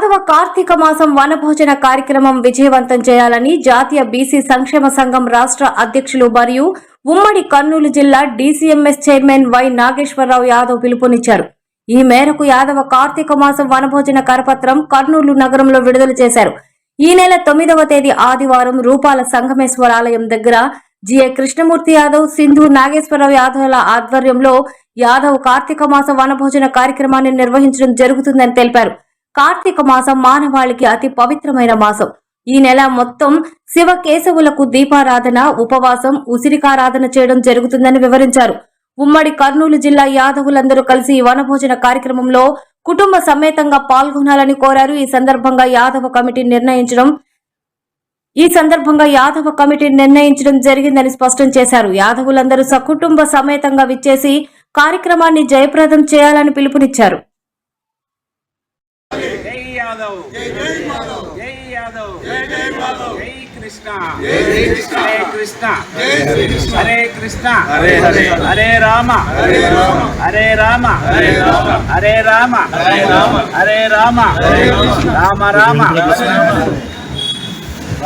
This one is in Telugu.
యాదవ కార్తీక మాసం వనభోజన కార్యక్రమం విజయవంతం చేయాలని జాతీయ బీసీ సంక్షేమ సంఘం రాష్ట్ర అధ్యక్షులు మరియు ఉమ్మడి కర్నూలు జిల్లా DCMS chairman Y Nageswararao Yadav పిలుపునిచ్చారు. ఈ మేరకు యాదవ కార్తీక మాసం వనభోజన కరపత్రం కర్నూలు నగరంలో విడుదల చేశారు. ఈ నెల తొమ్మిదవ తేదీ ఆదివారం రూపాల సంగమేశ్వర ఆలయం దగ్గర జిఏ కృష్ణమూర్తి యాదవ్ సింధు నాగేశ్వరరావు యాదవ్ల ఆధ్వర్యంలో యాదవ్ కార్తీక మాస వనభోజన కార్యక్రమాన్ని నిర్వహించడం జరుగుతుందని తెలిపారు. కార్తీక మాసం మానవాళికి అతి పవిత్రమైన మాసం. ఈ నెల మొత్తం శివ కేశవులకు దీపారాధన ఉపవాసం ఉసిరికారాధన చేయడం జరుగుతుందని వివరించారు. ఉమ్మడి కర్నూలు జిల్లా యాదవులందరూ కలిసి వనభోజన కార్యక్రమంలో కుటుంబ సమేతంగా పాల్గొనాలని కోరారు. ఈ సందర్భంగా యాదవ కమిటీ నిర్ణయించడం ఈ సందర్భంగా యాదవ కమిటీ నిర్ణయించడం జరిగిందని స్పష్టం చేశారు. యాదవులందరూ సకుటుంబ సమేతంగా విచ్చేసి కార్యక్రమాన్ని జయప్రదం చేయాలని పిలుపునిచ్చారు. యాదవ్ జై జై యాదవ్. జై కృష్ణ. కృష్ణ. హరే కృష్ణ. హరే కృష్ణ. హరే హరే హరే. రామ. హరే రామ. హరే రామ. హరే రామ. హరే రామ. హరే రామ. హరే రామ. రామ రామ.